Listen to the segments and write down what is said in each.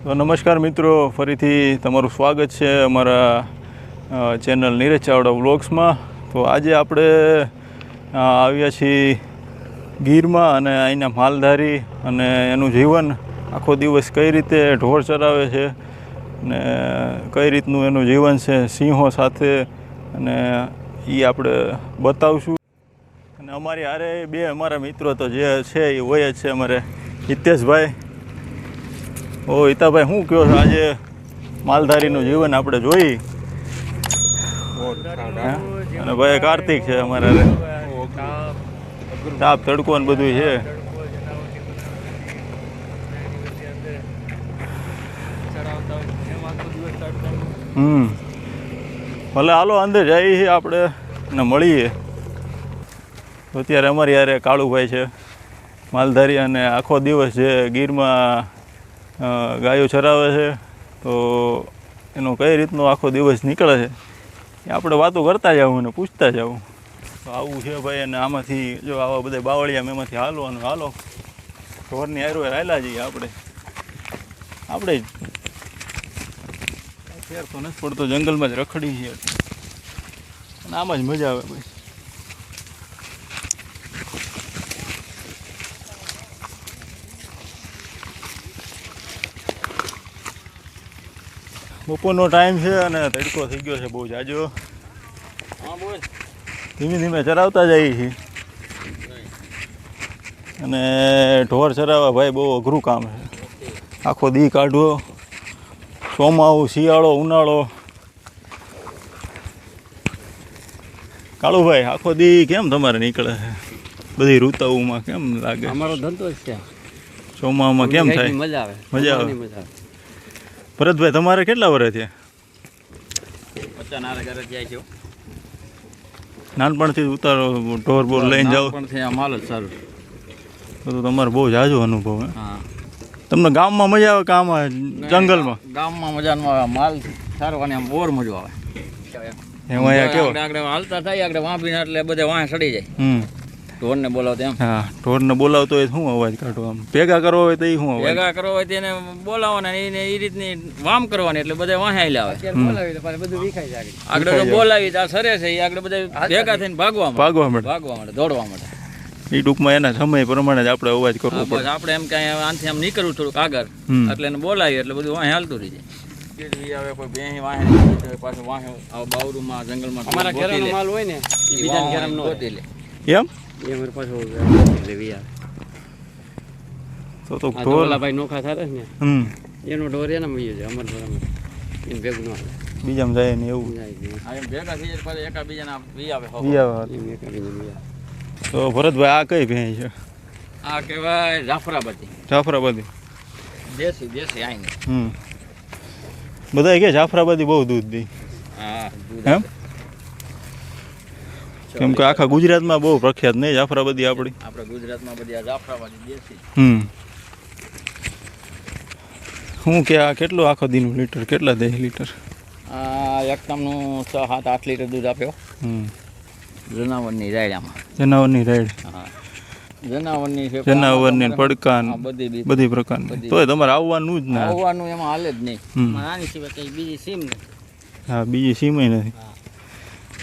તો નમસ્કાર મિત્રો, ફરીથી તમારું સ્વાગત છે અમારા ચેનલ નીરજ ચાવડા વ્લોગ્સમાં. તો આજે આપણે આવ્યા છીએ ગીરમાં અને અહીંના માલધારી અને એનું જીવન આખો દિવસ કઈ રીતે ઢોર ચરાવે છે ને કઈ રીતનું એનું જીવન છે, સિંહો સાથે અને એ આપણે બતાવશું. અને અમારી હારે બે અમારા મિત્રો તો જે છે એ હોય જ છે અમારે હિતેશભાઈ. ઓ હિતાભાઈ શું કહો છો? આજે માલધારીનું જીવન આપણે જોઈ? અને ભાઈ કાર્તિક છે અમારા તાપ, તડકો ને બધું છે. હમ. ભલે હાલો, અંદર જઈએ આપણે ને મળીએ. અત્યારે અમારી યારે કાળુભાઈ છે. માલધારી અને આખો દિવસ જે ગીરમાં ગાયો ચરાવે છે, તો એનો કઈ રીતનો આખો દિવસ નીકળે છે? એ આપણે વાતો કરતા જાઉં અને પૂછતા જાઉં. તો આવું છે ભાઈ, અને આમાંથી જો આવા બધા બાવળિયા એમાંથી હાલવાનું, હાલો. ઢોરની હારો હાલ્યા જઈએ આપણે. આપણે જ. ફેર તો નથી પડતો, જંગલમાં જ રખડી છીએ. અને આમાં જ મજા આવે ભાઈ. બપોરનો ટાઈમ છે અને તડકો થઈ ગયો છે બહુ જાજો ધીમે ધીમે ચરાવતા જઈએ છીએ. અને ઢોર ચરાવવા ભાઈ બહુ અઘરું કામ છે. આખો દી કાઢવો ચોમાવું શિયાળો ઉનાળો. કાળુભાઈ આખો દી કેમ તમારે નીકળે છે? બધી ઋતુઓમાં કેમ લાગે? અમારો ધંધો છે. ચોમામાં કેમ થાય? મજા આવે. મજા આવે. મજા ભરતભાઈ તમારે કેટલા વર્ષ થયા? છે. નાનપણથી ઉતારો ઢોર બોર લઈને જાઓ. માલ જ સારું તો તમારે બહુ જાજો અનુભવ હા? તમને ગામમાં મજા આવે કે આમાં જંગલમાં? ગામમાં મજાનો આવે માલ સારો અને આમ બોર મજો આવે. એમાં કેવો? આગળ હાલતા થાય આગળ વાંપીને એટલે બધે વાંહે સડી જાય. ઢોરને બોલાવતા એમ. હા ઢોરને બોલાવતો હોય શું અવાજ કાઢો આમ? ભેગા કરવો હોય તો એ શું અવાજ? ભેગા કરવો હોય તેને બોલાવવાના એને એ રીતની વામ કરવાની એટલે બધા વાંહે હાલ્યા આવે આગળ તો બોલાવી આ સરે છે એ આગળ બધા ભેગા થઈને ભાગવા ભાગવા માટે. ભાગવા માટે દોડવા માટે. એ ટૂંકમાં એના સમય પ્રમાણે જ આપણે અવાજ કરવો પડે. આપણે એમ કાંઈ આનથી આમ નીકળવું થોડુંક આગળ. એટલે એને બોલાવી એટલે બધું વાંહે હાલતું રહી જાય. ઈ આવે કોઈ ભેંસ વાંહે પાછો પાછું બાવરૂમાં જંગલમાં અમારા માલ હોય ને ઈ એ બીજાના વાંહે ઘેરામાં ગોતી લે. એમ? એ અમારે પાછો લેવી આવે તો તો આ તો ઢોર ઓલા ભાઈ નોખા થાય ને હમ એનો ઢોર એને મળ્યો છે અમાર અમારે એને ભેગું ન બીજામાં જાય ને એવું. આ એમ ભેગા થઈ જાય પાછા એકાબીજાના વી આવે હો. ઈ આવે. એમ એકાબીજાને બી આવે. તો ભરતભાઈ આ કઈ ભેંસ છે આ કહેવાય જાફરાબાદી જાફરાબાદી દેશી દેશી આઈને હમ બધા કે જાફરાબાદી બહુ દૂધ દી હા એમ કેમ કે આખા ગુજરાતમાં બહુ પ્રખ્યાત નહીં જાફરાબાદી આપણી આપણે ગુજરાતમાં બધી આ જાફરાબાદી દેશી. હમ. હું કે આ કેટલું આખો દીનું લીટર? કેટલા દે લીટર? આ એક ટમનું છ સાત આઠ લીટર દૂધ આપ્યો હમ. જનાવરની રાયડામાં. જનાવરની રાઈડ હા. જનાવરની છે જનાવરની ને પડકા ને હા, બધી બધી પ્રકારની. તોય તમારે આવવાનું જ ના. આવવાનું એમાં હાલે જ નહીં. આની સિવાય કઈ બીજી સીમ નથી. હા બીજી સીમય નથી.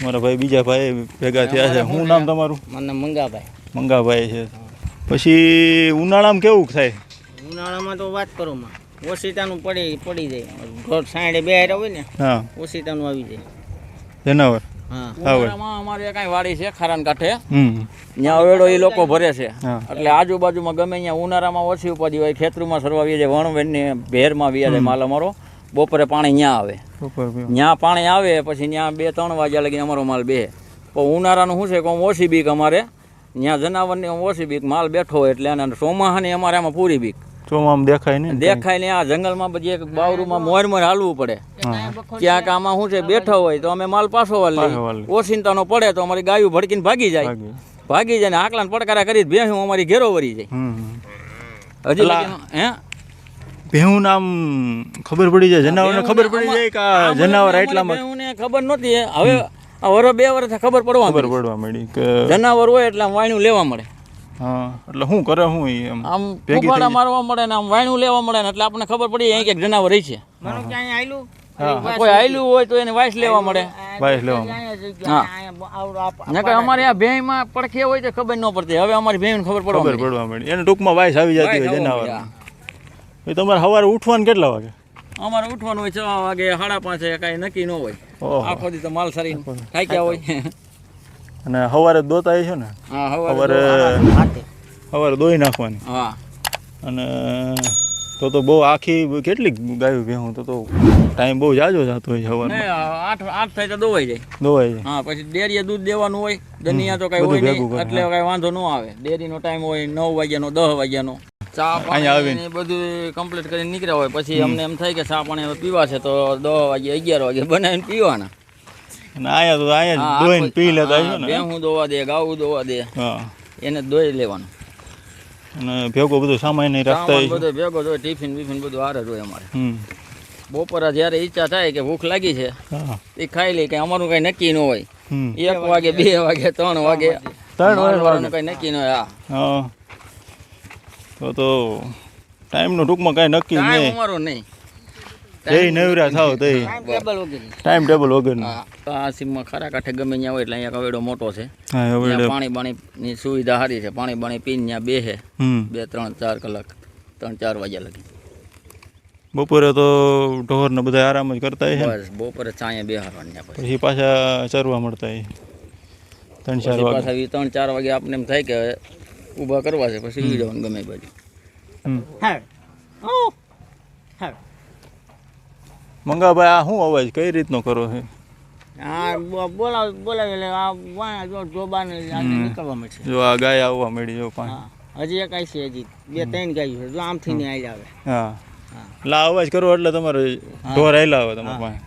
મારા ભાઈ બીજા ભાઈ ભેગા થયા છે. શું નામ તમારું? મને મંગાભાઈ. મંગાભાઈ છે. પછી ઉનાળામાં કેવું થાય? ઉનાળામાં તો વાત કરો માં. ઓશિતાનું પડી પડી જાય. ઘર સાંડે બે હારે હોય ને હા. ઓશિતાનું આવી જાય. જનાવર? અમારે કઈ વાડી છે ખારાન કાંઠે. હમ. ત્યાં વેડો એ લોકો ભરે છે. એટલે આજુબાજુમાં ગમે ત્યાં ઉનાળામાં ઓછી ઉપાધિ હોય ખેતરમાં સરવા વી જાય ને ભેરમાં માં જાય માલ અમારો બપોરે પાણી ત્યાં આવે. ત્યાં પાણી આવે પછી ત્યાં બે ત્રણ વાગ્યા લગી અમારો માલ બે પણ ઉનાળાનું શું છે કે ઓછી બીક અમારે. ત્યાં જનાવરની ઓછી બીક માલ બેઠો એટલે અને ચોમાહાની અમારે આમાં પૂરી બીક. ચોમામાં દેખાય ને દેખાય ને આ જંગલમાં બધી એક બાવરૂમાં મોર મોર હાલવું પડે. ક્યાંક આમાં શું છે બેઠો હોય તો અમે માલ પાછો વાળ પાછો. લઈએ. પડે તો અમારી ગાયું ભડકીને ભાગી જાય. ભાગી. જાય ને આકલાને પડકારા કરી ભેહું અમારી ઘેરો વરી જાય. હજી હે? ભેહું નામ ખબર પડી જાય. જનાવરને ખબર પડી જાય કે આ જનાવર એટલામાં ભેહુંને ખબર નહોતી. હવે આ વરસ બે વર્ષ ખબર પડવા ખબર પડવા મળી કે જનાવર હોય એટલે વાણ્યું લેવા મળે. હા એટલે શું કરે હું એમ? આમ ફૂફાડા મારવા મળે ને આમ વાણ્યું લેવા મળે ને એટલે આપણને ખબર પડી અહીં ક્યાંક જનાવર રહી છે. મને ક્યાંય આયલું? કોઈ આયલું હોય તો એને વાઇસ લેવા મળે. વાઇસ લેવા હા. નકર અમારે આ ભેંમાં પડખે હોય તો ખબર ન પડતી. હવે અમારી ભેંને ખબર પડવા ખબર પડવા મળી એને ટૂંકમાં વાઇસ આવી જતી હોય જનાવર એ તમારે સવારે ઉઠવાનું કેટલા વાગે? અમારે ઉઠવાનું હોય છ વાગે સાડા પાંચે કાંઈ નક્કી ન હોય. આખો દી તો માલ સરી થાક્યા હોય. અને સવારે દોતા છે ને? હા સવારે સવારે દોઈ નાખવાની. હા. અને તો તો બહુ આખી કેટલી ગાયું ભેહું? તો તો ટાઈમ બહુ જાજો જતો હોય સવારે આઠ આઠ થાય તો દોવાઈ જાય. દોવાઈ જાય. હા પછી ડેરીએ દૂધ દેવાનું હોય દનિયા તો કઈ હોય નહીં એટલે કાંઈ વાંધો ન આવે. ડેરીનો ટાઈમ હોય નવ વાગ્યાનો દસ વાગ્યાનો. ચા પાણી આવીને. બધું કમ્પ્લીટ કરીને નીકળ્યા હોય. પછી અમને એમ થાય કે ચા પાણી હવે પીવા છે તો દસ વાગે અગિયાર વાગે બનાવીને પીવાના. અહીંયા તો અહીંયા દોઈને પી લેતા હા, ને? ભેહું દોવા દે ગાવું દોવા દે. એને દોઈ લેવાનું. અને ભેગો બધું સામાન નહીં રાખતા બધો ભેગો ટિફિન બિફિન બધું હારે જ હોય અમારે. બપોરે જ્યારે ઈચ્છા થાય કે ભૂખ લાગી છે એ ખાઈ લે કે અમારું કઈ નક્કી ન હોય. એક વાગે બે વાગે ત્રણ વાગે ત્રણ વાગે કઈ નક્કી ન હોય હા. તો તો ટાઈમનું ટૂંકમાં કાંઈ નક્કી ટાઈમ નહીં. અમારો નહીં. એ નવરા થાવ તે ટાઈમ ટેબલ વગર. તો આ સીમમાં ખરા કાંઠે ગમે ત્યાં હોય એટલે અહીંયા કવેડો મોટો છે. ત્યાં પાણી બાણીની સુવિધા સારી છે. પાણી બાણી પીને ત્યાં બે હમ. બે ત્રણ ચાર કલાક ત્રણ ચાર વાગ્યા લગી. બપોરે તો ઢોર ને બધા આરામ જ કરતા બસ બપોરે ચાયા બેહારવાની ત્યાં પછી. પછી પાછા ચરવા મળતા ત્રણ ચાર વાગે. ત્રણ ચાર વાગે આપને એમ થાય કે ઊભા કરવા છે પછી ઈ જવાનું ગમે બાજુ. હા હા મંગાભાઈ આ શું અવાજ? કઈ રીતનો કરો છે? આ બોલાવ બોલાવે એટલે આ વાં જો જોબાને નીકળવા મળશે. જો આ ગાય આવવા મળી જો પાંચ હજી એક આવી છે હજી. બે ત્રણ ગાયું છે. જો આમથી ને આવી આવે હા. અવાજ કરો એટલે તમારે ઢોર આવેલા આવે તમારે પાસે.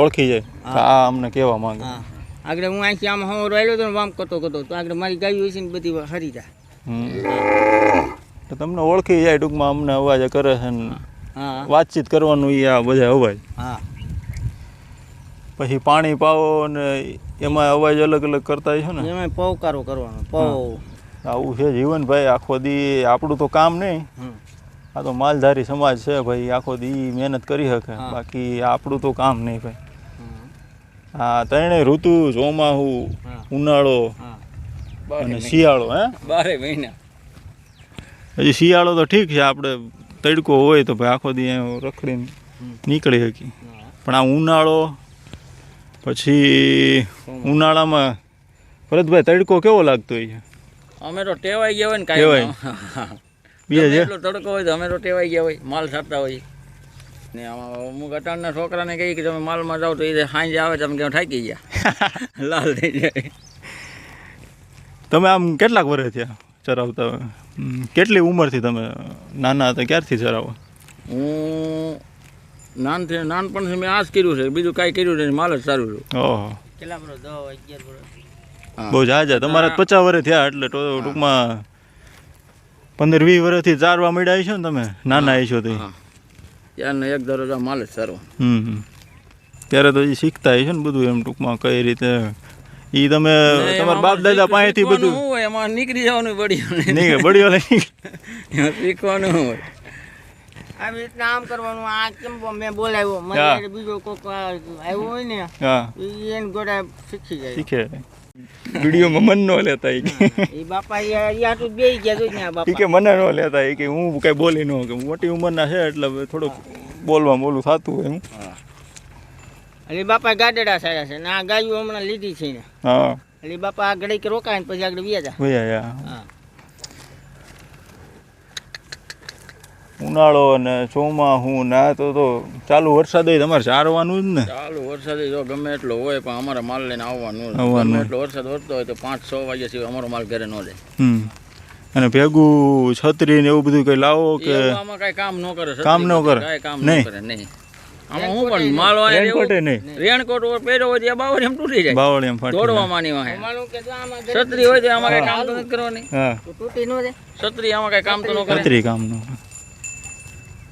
ઓળખી જાય. આ અમને કેવા માંગે. આગળ હું અહીંથી આમ હમણાં રહેલો હતો ને વામ કરતો કરતો તો આગળ મારી ગાયું હશે ને બધી હરી જાય. તો તમને ઓળખી જાય ટૂંકમાં અમને અવાજ કરે છે ને. વાતચીત કરવાનું એ આ બધા અવાજ. પછી પાણી પાવો ને એમાં અવાજ અલગ અલગ કરતા છે ને. એમાં પવકારો કરવાનો પવ આવું છે જીવનભાઈ આખો દી આપણું તો કામ નહીં. આ તો માલધારી સમાજ છે ભાઈ આખો દી મહેનત કરી શકે. બાકી આપણું તો કામ નહીં ભાઈ. આ ત્રણેય ઋતુ ચોમાહુ ઉનાળો અને શિયાળો હે? બારે મહિના. હજી શિયાળો તો ઠીક છે આપણે તડકો હોય તો ભાઈ આખો દી રખડીને નીકળી શકી પણ આ ઉનાળો પછી ઉનાળામાં ભરતભાઈ તડકો કેવો લાગતો હોય છે? અમે તો ટેવાઈ ગયા હોય ને. કાંઈ બીજા છે? તડકો હોય તો અમે તો ટેવાઈ ગયા હોય માલ સારતા હોય. ને આમાં અમુક અટાણના છોકરાને કહી કે તમે માલમાં જાઓ તો એ સાંજે આવે તમે કેમ થાકી ગયા. લાલ થઈ જાય. તમે આમ કેટલાક વર્ષ થયા ચરાવતા? કેટલી ઉંમરથી તમે નાના હતા? ક્યારથી ચરાવો? હું નાનથી નાનપણથી મેં આ જ કર્યું છે. બીજું કાંઈ કર્યું નથી. માલ જ સારું છે ઓહો. બહુ જાજા. તમારા પચાસ વર્ષ થયા એટલે તો ટૂંકમાં પંદર વીસ વર્ષથી ચારવા મળ્યા છો ને તમે? નાના છો તો હા. એક દરરોજ માલ જ સારો. હમ હમ. ત્યારે તો એ શીખતા હશો ને બધું એમ ટૂંકમાં કઈ રીતે એ તમે તમારા બાપ દાદા પાસેથી બધું શું હોય એમાં નીકળી જવાનું બળી નહીં બડી નહીં શીખવાનું હોય. આવી રીતના આમ કરવાનું આ કેમ મેં બોલાવ્યો? મને બીજો કોક આવ્યો હોય ને એને ગોડા શીખી જાય. શીખે. વિડીયોમાં મન ન લેતા એ બાપા યા તું બે ગયા બાપા. કે મને ન લેતા કે હું કઈ બોલી ન કે મોટી ઉંમરના છે એટલે થોડુંક બોલવા બોલું થતું હોય એટલે બાપા ગાડડા સારા છે ને આ ગાયું હમણાં લીધી છે ને. હા. એટલે બાપા આ કે રોકાય ને પછી આગળ વ્યાજા વ્યાજા હા. ઉનાળો ને ચોમાસું ના તો તો ચાલુ વરસાદ હોય તમારે ચારવાનું જ ને. ચાલુ વરસાદ જો ગમે એટલો હોય પણ અમારે માલ લઈને આવવાનું. આવવાનું. એટલો વરસાદ વરતો હોય તો પાંચ છ વાગ્યા સિવાય અમારો માલ ઘરે ન જાય. હમ. અને ભેગું છત્રી ને એવું બધું કઈ લાવો કે આમાં કઈ કામ ન કરે કામ ન કરે? કઈ કામ. ન કરે નહીં. આમાં હું પણ માલ વાય રેનકોટ નહીં. રેનકોટ પહેર્યો હોય ત્યાં બાવર એમ તૂટી જાય. બાવળી એમ ફાટી દોડવા માની વાહે. અમારું કે જો આમાં છત્રી હોય તો આમાં કઈ કામ તો નથી કરવાની. હા. તો તૂટી ન જાય. છત્રી આમાં કઈ કામ તો ન કરે. છત્રી કામનું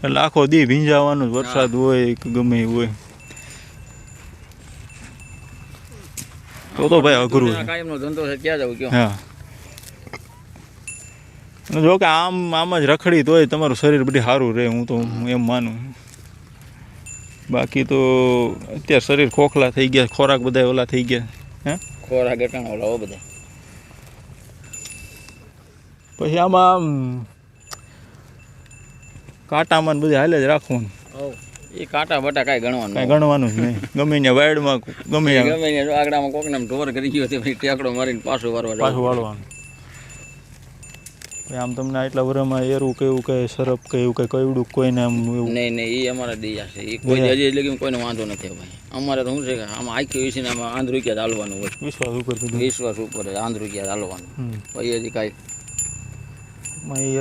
એટલે આખો દી ભીંજાવાનું વરસાદ હોય કે ગમે હોય. તો તો ભાઈ અઘરું છે. કાયમનો ધંધો છે ક્યાં જવું કયો? હા. જો કે આમ આમ જ રખડી તોય તમારું શરીર બધી સારું રહે હું તો એમ માનું બાકી તો અત્યારે શરીર ખોખલા થઈ ગયા ખોરાક બધા ઓલા થઈ ગયા હે? ખોરાક એટાણા ઓલા હો બધા. પછી આમાં કાંટામાં બધું હાલે જ રાખવાનું. એ કાંટા બટા કાંઈ ગણવાનું કાંઈ ગણવાનું જ નહીં. ગમે ત્યાં વાયડમાં ગમે ગમે ત્યાં આગળમાં કોકને ઢોર કરી ગયો તે પછી ટેકડો મારીને પાછું વાળવા પાછું વાળવાનું. આમ તમને આટલા વર્ષમાં એરું કે કંઈ સરપ કે એવું કઈ કઈવડું કોઈને આમ એવું? નહીં નહીં એ અમારા દયા છે. એ કોઈ હજી લગી કોઈને વાંધો નથી ભાઈ અમારે તો શું છે કે આમાં આખી વિશે આમાં આંધ્રુકિયા ચાલવાનું હોય. વિશ્વાસ ઉપર વિશ્વાસ ઉપર આંધ્રુકિયા ચાલવાનું. પછી હજી કાંઈ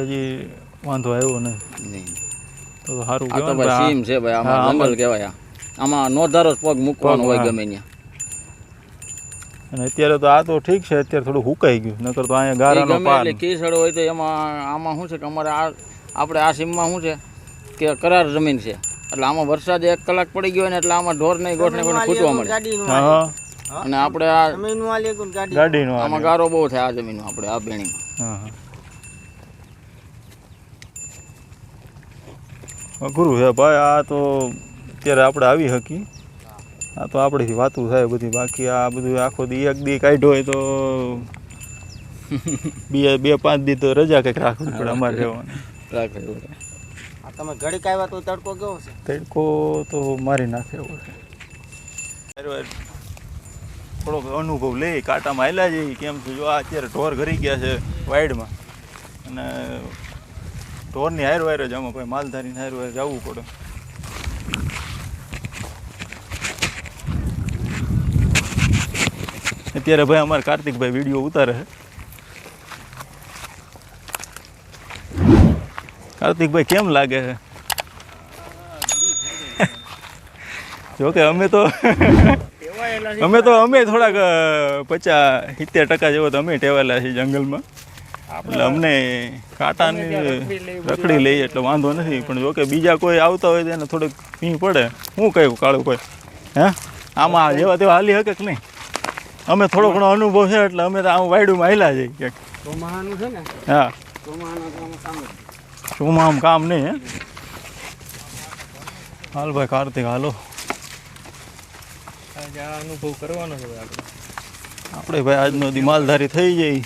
હજી વાંધો આવ્યો ને? નહીં. તો સારું આ તો ભાઈ સીમ છે ભાઈ આમાં અમલ કહેવાય આમાં નોધારો પગ મૂકવાનો હોય ગમે ત્યાં અને અત્યારે તો આ તો ઠીક છે અત્યારે થોડું હુકાઈ ગયું. નકર તો અહીંયા ગારાનો પાન. એટલે કીસળ હોય તો એમાં આમાં શું છે કે અમારે આ આપણે આ સીમમાં શું છે કે કરાર જમીન છે. એટલે આમાં વરસાદ એક કલાક પડી ગયો ને એટલે આમાં ઢોર નહીં ગોઠ નહીં ખૂટવા મળે. હા અને આપણે આ ગાડીનો. આમાં ગારો બહુ થાય આ જમીનમાં આપણે આ બેણીમાં. હા હા. અઘરું છે ભાઈ આ તો અત્યારે આપણે આવી શકી આ તો આપણીથી વાતું થાય બધી. બાકી આ બધું આખો દી એક દી કાઢ્યો હોય તો બે બે પાંચ દી તો રજા કંઈક રાખવી પડે અમારે રહેવાની. રાખવી પડે. આ તમે ઘડીક આવ્યા તો તડકો કેવો છે? તડકો તો મારી નાખે એવો છે. થોડોક અનુભવ લઈ કાંટામાં આવેલા જઈએ કેમ છે જો આ અત્યારે ઢોર ઘરી ગયા છે વાઇડમાં અને ઢોરની હાર વાયર જ આમાં ભાઈ માલધારીને હાર વાયર જવું પડે. અત્યારે ભાઈ અમારે કાર્તિકભાઈ વીડિયો ઉતારે છે. કાર્તિકભાઈ કેમ લાગે છે? જોકે અમે તો અમે તો અમે થોડાક પચાસ સિત્તેર ટકા જેવો તો અમે ટેવાયેલા છીએ જંગલમાં. એટલે અમને કાંટાની રખડી લઈએ એટલે વાંધો નથી. પણ જોકે બીજા કોઈ આવતા હોય તો એને થોડુંક ભીં પડે. હું કહ્યું કાળું કોઈ? હે? આમાં જેવા તેવા હાલી હકે કે નહીં? અમે થોડો ઘણો અનુભવ છે એટલે અમે તો આમ વાયડુમાં હાલ્યા જઈએ ક્યાંક ચોમાહાનું છે ને? હા. ચોમાહાનું કામ નહીં હે? હાલ ભાઈ કાર્તિક હાલો. અનુભવ કરવાનો છે આપણે. આપણે ભાઈ આજનો દી માલધારી થઈ જાય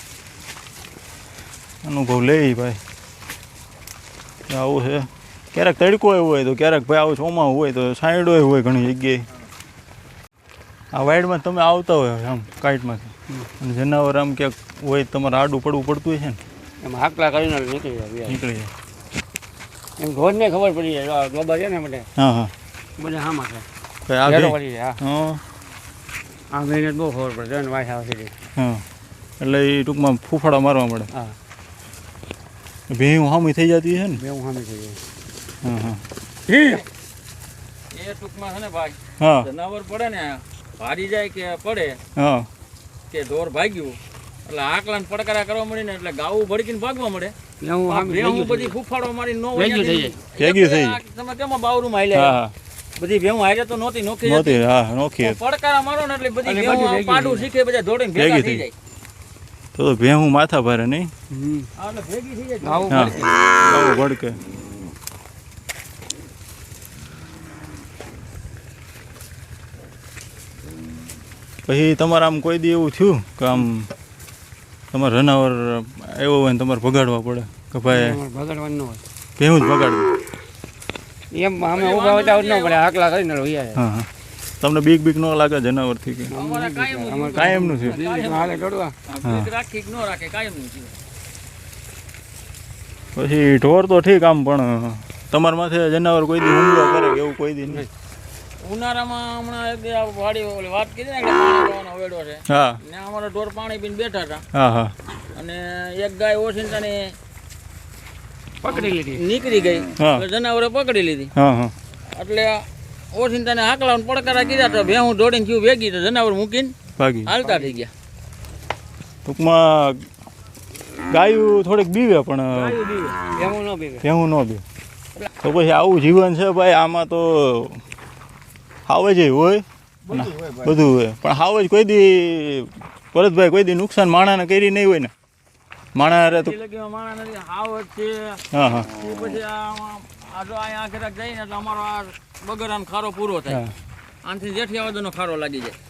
અનુભવ લઈ ભાઈ. આવું છે. ક્યારેક તડકો એવો હોય તો ક્યારેક ભાઈ આવું ચોમાવું હોય તો સાઈડો હોય ઘણી જગ્યાએ. આ વાઇડમાં તમે આવતા હોય આમ કાઇટમાંથી અને જનાવર આમ ક્યાંક હોય તમારે આડું પડવું પડતું હોય છે ને? એમ હાકલા કરીને નીકળી જાય નીકળી જાય. એમ રોજને ખબર પડી જાય આ છે ને માટે હા હા. બધે હા ભી પડી જાય હા. આ મહેનત બહુ ખબર પડે ને વાસ આવે છે હા. એટલે એ ટૂંકમાં ફૂફાડા મારવા મળે. હા. ભેહું હામી થઈ જતી છે ને? બે હામી થઈ જાય. હા હા. એ ટૂંકમાં છે ને ભાઈ હા. જનાવર પડે ને ભારી જાય કે પડે હા. કે ઢોર ભાગ્યું એટલે આકલા ને પડકારા કરવા મળીને એટલે ગાવું ભડકીને ભાગવા મળે બધી ફૂફાડો મારી નો ભેગી થઈ તમે કેમ બાવરું માં હાલ્યા બધી ભેવું હારે તો નોતી નોખી નોતી હા નોખી પડકારા મારો ને એટલે બધી ભેગી પાડું શીખે બધા દોડીને ભેગી થઈ. જાય. તો તો ભેહું માથા ભારે નહીં? ભેગી થઈ જાય. ભડકે. પછી તમારે આમ કોઈ દી એવું થયું કે આમ તમારે જનાવર આવ્યો હોય ને તમારે ભગાડવા પડે? કે ભાઈ ભગાડવાનું હોય. ભેહું જ ભગાડવું એમ અમે ઊભા હોતા ન પડે આકલા કરીને આવે હા હા. તમને બીક બીક ન લાગે જનાવરથી કે? અમારે કાયમનું કાયમનું છે હાલે દોડવા. રાખી ન રાખે કાયમનું છે. પછી ઢોર તો ઠીક આમ પણ તમારા માથે જનાવર કોઈ દી હુમલો કરે કે એવું કોઈ દી નહીં? ઉનાળામાં હમણાં એક દી આ વાડી ઓલી વાત કરી ને કે પાણી પીવાનો વેડો છે. હા. ને અમારા ઢોર પાણી પીને બેઠા હતા. હા હા. અને એક ગાય ઓસિંતાની પકડી લીધી. નીકળી ગઈ. જનાવરે પકડી લીધી. હા હા. એટલે હાકલા પડકારા કીધા તો ભેહું દોડીને થયું ભેગી તો જનાવર મૂકીને ભાગી. હાલતા થઈ ગયા. ટૂંકમાં ગાયું થોડીક બીવે પણ ન ભેહું ન બીવે. તો પછી આવું જીવન છે ભાઈ આમાં તો હાવજ જ હોય. બધું હોય પણ હાવજ કોઈ દી ભરતભાઈ કોઈ દી નુકસાન માણાને કરી નહીં હોય ને. માણા અરે તો હા જો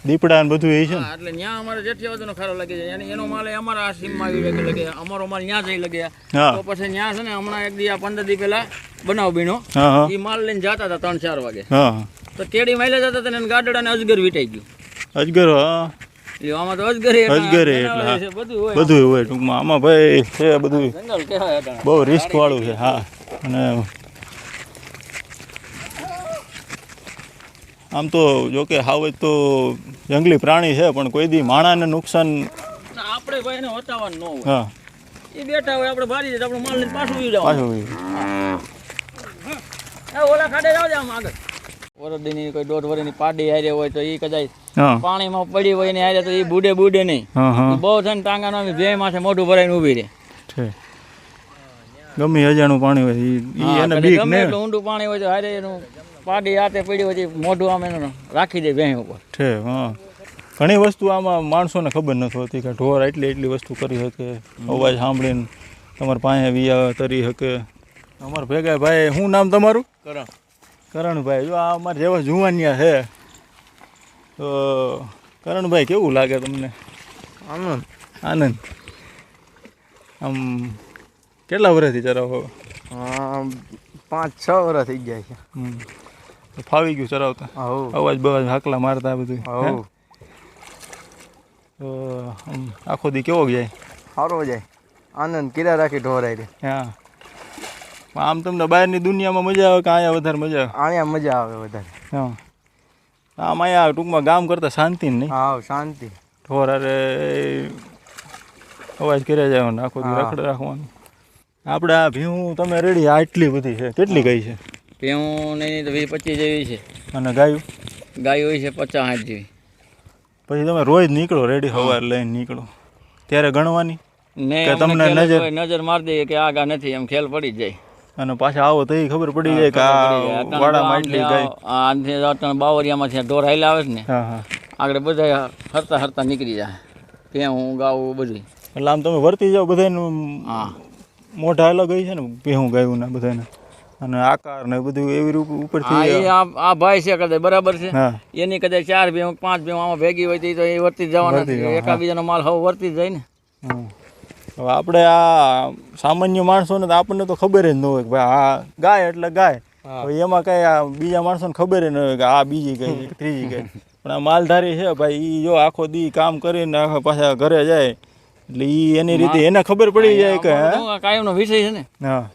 દીપડા ને બધું એ છે એટલે ત્યાં અમારે જેઠિયાવાદનો ખારો લાગી જાય. એનો માલ એ અમારા આ સીમમાં આવી લગે લગે. અમારો માલ ત્યાં જઈ લગે. તો પછી ત્યાં છે ને હમણાં એક દી પંદર દી પેલા બનાવ બીનો એ માલ લઈને જતા હતા ત્રણ ચાર વાગે. હા. તો કેડી માઇલે જતા હતા ને ગાડડા ને અજગર વીટાઈ ગયું. અજગર હા. એટલે આમાં તો અજગર એટલા અજગરે બનાવે બધું હોય બધું હોય ટૂંકમાં. આમાં ભાઈ છે બધું જંગલ કહેવાય બહુ રિસ્ક વાળું છે હા. અને આમ તો જો કે હાવજ તો જંગલી પ્રાણી છે પણ કોઈ દી માણાને નુકસાન આપણે ભાઈ એને વટાવવાનું ન હોય. હા. એ બેઠા હોય આપણે ભારી તો માલ લઈને પાછું વી જવાનું પાછું એ ઓલા ખાડે જાવ આમ આગળ. વરદની કોઈ દોઢ વરની પાડી હારે હોય તો એ કદાચ પાણીમાં પડી હોય ને હારે તો એ બુડે બુડે નહીં. બહુ થઈને ટાંગાનો અમે બે માથે મોઢું ભરાઈને ઊભી રહે. ગમે અજાણું પાણી હોય એને બીક ને. એટલું ઊંડું પાણી હોય તો હારે એનું પાડી હાથે પડી હોય મોઢું આમ એનું રાખી દે ભેં ઉપર. છે હા. ઘણી વસ્તુ આમાં માણસોને ખબર નથી હોતી કે ઢોર એટલી એટલી વસ્તુ કરી શકે અવાજ સાંભળીને તમારા પાસે વિયા તરી શકે. અમારા ભેગા ભાઈ શું નામ તમારું? કરો કરણભાઈ જો આ અમારે જેવા જુવાનિયા છે તો કરણભાઈ કેવું લાગે તમને? આનંદ. આનંદ. આમ કેટલા વર્ષથી ચરાવો પાંચ છ વર્ષ થઈ જાય છે. હમ. ફાવી ગયું ચરાવતા? અવાજ બવાજ હાકલા મારતા બધું? તો આખો દી કેવો જાય? સારો જાય. આનંદ કિરા રાખી ઢોરાય હા. આમ તમને બહારની દુનિયામાં મજા આવે કે અહીંયા વધારે મજા આવે? અહીંયા મજા આવે વધારે. હા. આમ અહીંયા ટૂંકમાં ગામ કરતા શાંતિ નહીં? હા શાંતિ. ઢોર અરે અવાજ કર્યા જાય ને આખો રખડ રાખવાનું. આપણે આ ભીહું તમે રેડી? આટલી બધી છે. કેટલી ગઈ છે? ભેહું નહીં તો વીસ પચીસ જેવી છે. અને ગાયું? ગાયું હોય છે પચાસ સાઠ જેવી. પછી તમે રોજ નીકળો રેડી સવાર લઈને નીકળો. ત્યારે ગણવાની? ને તમને નજર- નજર મારી દઈએ કે આ ગા નથી એમ ખેલ પડી જાય. અને પાછા આવો તો ખબર પડી જાય કે આ વાડામાં એટલી અટાણે બાવરિયામાંથી ઢોર હાલ્યા આવે છે ને હા હા. આગળ બધા હરતા હરતા નીકળી જાય. ભેહું ગાવું બધું એટલે આમ તમે વર્તી જાઓ બધાનું હા. મોઢા અલગ હોય છે ને ભેહું ગાયું ને બધાને અને આકાર ને બધું એવી રૂપ ઉપર ઉપરથી આ આ ભાઈ છે કદાચ બરાબર છે. એની કદાચ ચાર બે પાંચ બે આમાં ભેગી હોય તો એ વર્તી જવાના એકાબીજાનો માલ હવે વર્તી જાય ને. હવે આપણે આ સામાન્ય માણસોને તો આપણને તો ખબર જ ન હોય કે ભાઈ આ ગાય એટલે ગાય. એમાં કઈ આ બીજા માણસોને ખબર જ ન હોય કે આ બીજી ગઈ ત્રીજી ગઈ પણ આ માલધારી છે ભાઈ એ જો આખો દી કામ કરીને આખા પાછા ઘરે જાય એટલે એ એની રીતે એને ખબર પડી જાય કે કાયમનો વિષય છે ને. હા.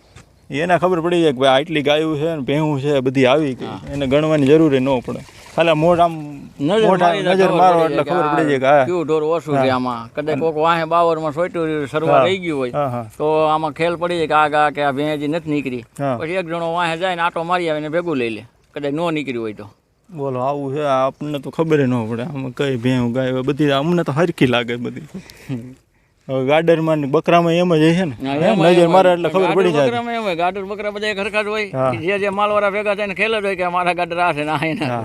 એને ખબર પડી જાય કે ભાઈ આટલી ગાયું છે ને ભેહું છે બધી આવી ગઈ. એને ગણવાની જરૂર ન પડે. ખાલી મોઢ આમ નજર મોઢા મારી તો નજર ખબર મારો એટલે ખબર પડી જાય કે હા કેવું ઢોર ઓછું છે આમાં. કદાચ કોક વાહે બાવરમાં સોયટું સરવા રહી ગયું હોય. હા હા. તો આમાં ખેલ પડી જાય કે આ ગા કે આ ભેંજી નથી નીકળી. પછી એક જણો વાહે જાય ને આટો મારી આવે ને ભેગું લઈ લે. કદાચ નો નીકળ્યું હોય તો. બોલો આવું છે? આપણને તો ખબર ન પડે. આમાં કઈ ભેં ગાય બધી અમને તો હરખી લાગે બધી. હવે ગાર્ડનમાં ને બકરામાં એમ જ છે ને? નજર મારે એટલે ખબર પડી જાય. બકરામાં એમ હોય. ગાડર બકરા બધા એક હરખા જ હોય. જે જે માલવાળા ભેગા થઈને ખેલ જ હોય કે મારા ગાડર આ છે ને આ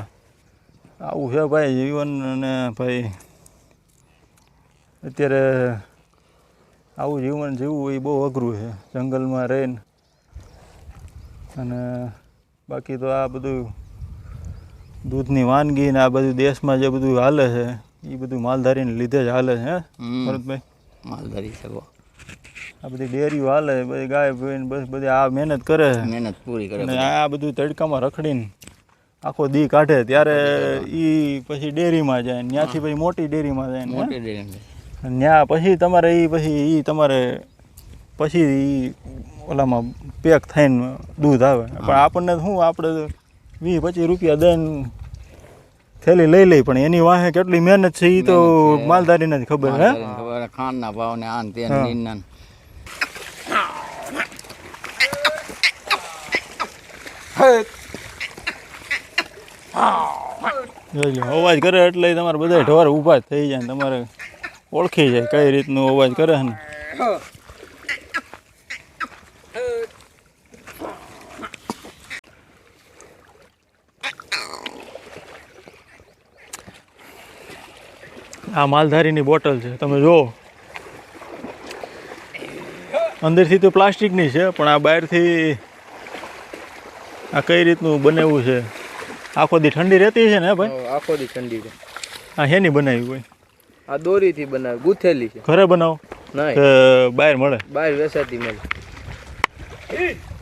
આવું છે ભાઈ જીવન અને ભાઈ. અત્યારે આવું જીવન જીવવું એ બહુ અઘરું છે જંગલમાં રહીને. અને બાકી તો આ બધું દૂધની વાનગી ને આ બધું દેશમાં જે બધું હાલે છે એ બધું માલધારીને લીધે જ હાલે છે હે? ભરતભાઈ? માલધારી છે આ બધી ડેરીઓ હાલે બધી ગાય બધી આ મહેનત કરે છે. મહેનત પૂરી કરે આ બધું તડકામાં રખડીને આખો દી કાઢે ત્યારે ઈ પછી ડેરીમાં જાય ને ત્યાંથી પછી મોટી ડેરીમાં જાય મોટી ત્યાં પછી તમારે ઈ પછી ઈ તમારે પછી ઈ ઓલામાં પેક થઈને દૂધ આવે. પણ આપણને શું આપણે વીસ પચીસ રૂપિયા દઈને થેલી લઈ લઈ પણ એની વાહે કેટલી મહેનત છે એ તો માલધારીને જ ખબર હે? ખાંડના ભાવ ને આન તે હા. અવાજ કરે એટલે તમારે બધા ઢોર ઊભા થઈ જાય તમારે ઓળખી જાય કઈ રીતનું અવાજ કરે ને. આ માલધારીની બોટલ છે, તમે જુઓ. અંદરથી તો પ્લાસ્ટિકની છે, પણ આ બહારથી આ કઈ રીતનું બનેવું છે? આખો દી ઠંડી રહેતી છે ને ભાઈ? આખો દી ઠંડી છે. આ હેની બનાવી કોઈ આ દોરીથી બનાવી ગુથેલી છે. ઘરે બનાવો? ના બહાર મળે? બહાર વેસાતી મળે.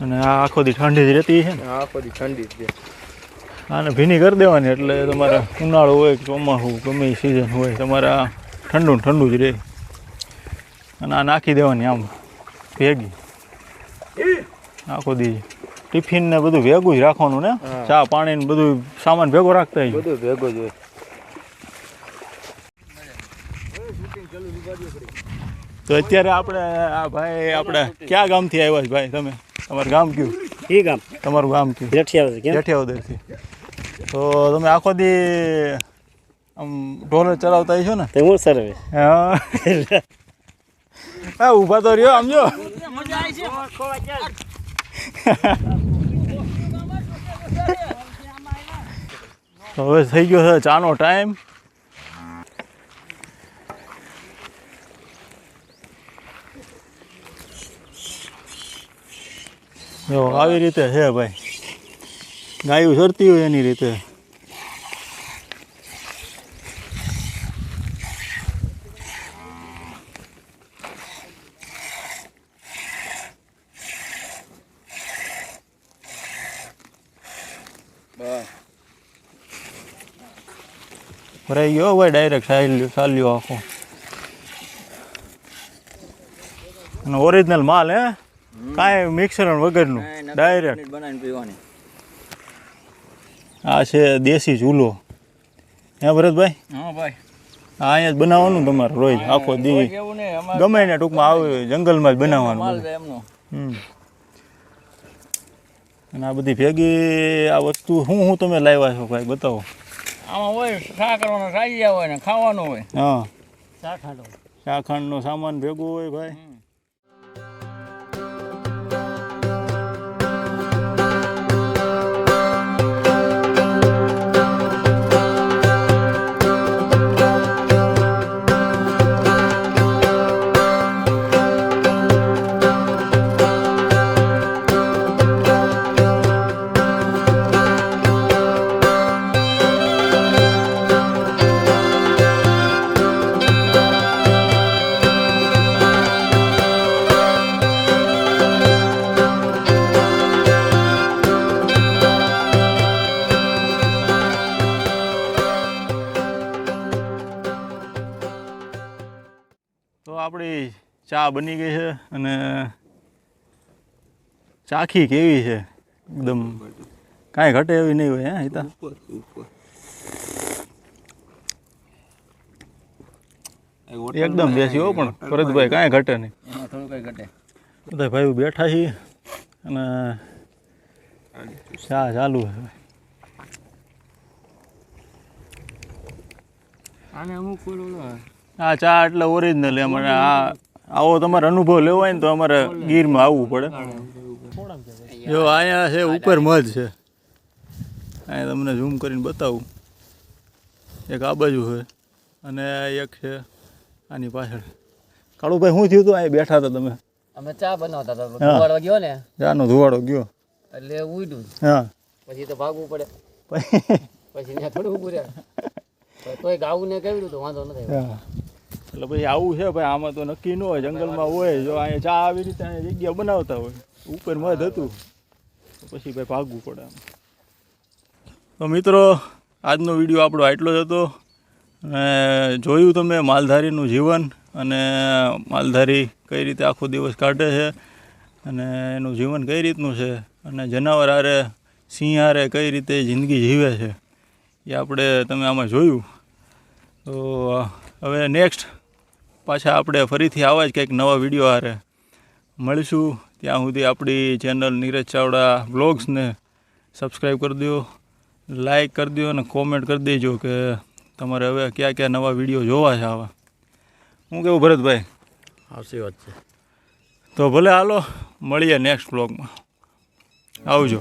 અને આ આખો દી ઠંડી જ રહેતી છે ને? આખો દી ઠંડી જ આને ભીની કરી દેવાની એટલે તમારે ઉનાળો હોય ચોમાસું ગમે સિઝન હોય તમારે આ ઠંડુ ઠંડુ જ રહે. અને આ નાખી દેવાની આમ ભેગી. આખો દી ટિફિન ને બધું ભેગું જ રાખવાનું ને? ચા પાણી ને બધું સામાન ભેગો રાખતા બધું ભેગો જ હોય. તો અત્યારે આપણે આ ભાઈ આપણે ક્યાં ગામથી આવ્યા છે ભાઈ તમે? તમારું ગામ કયું? એ ગામ. તમારું ગામ કયું? જેઠિયા કેમ? જેઠિયાવદરથી. તો તમે આખો દી આમ ઢોલ ચલાવતા છો ને? તે હું સર હા. હા ઊભા તો રહ્યો આમ જો. હવે થઈ ગયો છે ચાનો ટાઈમ. જો, આવી રીતે છે ભાઈ. ગાયું સરતી હોય એની રીતે. ભરાઈ ગયો ભાઈ ડાયરેક્ટ ચાલ્યો ચાલ્યો આખો. અને ઓરિજિનલ માલ હે? કાંઈ મિક્સર વગરનું. ડાયરેક્ટ બનાવીને પીવાની. આ છે દેશી ચૂલો. હે ભરતભાઈ? હા ભાઈ. આ અહીંયા જ બનાવવાનું તમારે રોજ આખો દી. ગમે ને ટૂંકમાં આવે જંગલમાં જ બનાવવાનું. હમ. અને આ બધી ભેગી આ વસ્તુ શું શું તમે લાવ્યા છો ભાઈ બતાવો. આમાં હોય શા કરવાનો સાજી હોય ને ખાવાનું હોય. હા. શાખંડ શાખંડનો સામાન ભેગો હોય ભાઈ. ચા બની ગઈ છે અને ચાખી કેવી છે? એકદમ કાંઈ ઘટે એવી નહીં હોય હે હિતા? એકદમ બેસી હો પણ ભરતભાઈ કાંઈ ઘટે નહીં. થોડું કઈ ઘટે. બધા ભાઈઓ બેઠા છીએ અને ચા ચાલુ છે. આને અમુક આ ચા એટલે ઓરિજિનલ એમ અને આ આવો તમારે અનુભવ લેવો હોય ને તો અમારે ગીરમાં આવવું પડે. જો અહીંયા છે ઉપર મધ છે. અહીંયા તમને ઝૂમ કરીને બતાવું. એક આ બાજુ છે અને એક છે આની પાછળ. કાળુભાઈ શું થયું હતું અહીંયા બેઠા હતા તમે. અમે ચા બનાવતા હતા. ધુવાડો ગયો ને? ચાનો ધુવાડો ગયો. એટલે ઉડ્યું હા. પછી તો ભાગવું પડે. પછી? ત્યાં થોડું ઊભું રહ્યા તોય ગાવું ને કેવું તો વાંધો નથી હા. એટલે ભાઈ આવું છે ભાઈ, આમાં તો નક્કી ન હોય, જંગલમાં હોય, જો અહીંયા ચા આવી રીતે અહીંયા જગ્યા બનાવતા હોય, ઉપર મધ હતું. પછી ભાઈ ભાગવું પડે આમ. તો મિત્રો, આજનો વીડિયો આપણો આટલો જ હતો. અને જોયું તમે માલધારીનું જીવન અને માલધારી કઈ રીતે આખો દિવસ કાઢે છે અને એનું જીવન કઈ રીતનું છે અને જનાવર હારે, સિંહ આરે કઈ રીતે જિંદગી જીવે છે એ આપણે તમે આમાં જોયું. તો હવે નેક્સ્ટ પાછા આપણે ફરીથી આવા જ કંઈક નવા વીડિયો હારે મળીશું. ત્યાં સુધી આપણી ચેનલ નીરજ ચાવડા બ્લોગ્સને સબસ્ક્રાઈબ કરી દો લાઈક કરી દો અને કોમેન્ટ કરી દેજો કે તમારે હવે કયા કયા નવા વીડિયો જોવા છે આવા. હું કેવું ભરતભાઈ? આવશે વાત છે. તો ભલે હાલો મળીએ નેક્સ્ટ બ્લોગમાં. આવજો.